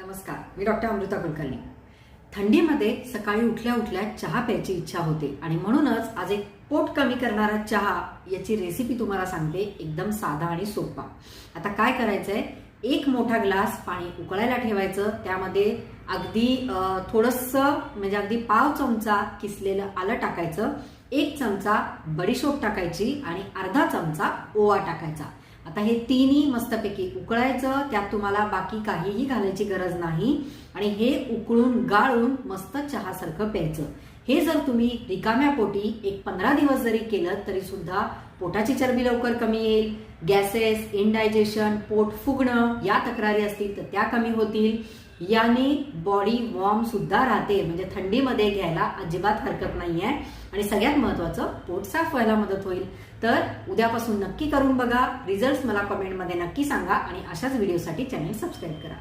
नमस्कार मी डॉक्टर अमृता कुलकर्णी. थंडीमध्ये सकाळी उठल्या उठल्या चहा प्यायची इच्छा होते आणि म्हणूनच आज एक पोट कमी करणारा चहा याची रेसिपी तुम्हाला सांगते एकदम साधा आणि सोपा. आता काय करायचंय? एक मोठा ग्लास पाणी उकळायला ठेवायचं त्यामध्ये अगदी थोडंसं म्हणजे अगदी पाव चमचा किसलेलं आलं टाकायचं एक चमचा बडीशोप टाकायची आणि अर्धा चमचा ओवा टाकायचा. आता हे तिन्ही मस्तपैकी उकळायचं त्यात तुम्हाला बाकी काहीही घालायची गरज नाही. आणि हे उकळून गाळून मस्त चहासारखं प्यायचं. हे जर तुम्ही रिकाम्या पोटी एक पंधरा दिवस जरी केलं तरी सुद्धा पोटाची चरबी लवकर कमी येईल. गॅसेस इनडायजेशन पोट फुगणं या तक्रारी असतील तर त्या कमी होतील. याने बॉडी वॉर्म सुद्धा राहते. म्हणजे थंडीमध्ये घ्यायला अजिबात हरकत नाहीये. आणि सगळ्यात महत्वाचं पोट साफ व्हायला मदत होईल. तर उद्यापासून नक्की करून बघा. रिझल्ट मला कमेंटमध्ये नक्की सांगा. आणि अशाच व्हिडिओसाठी चॅनल सबस्क्राईब करा.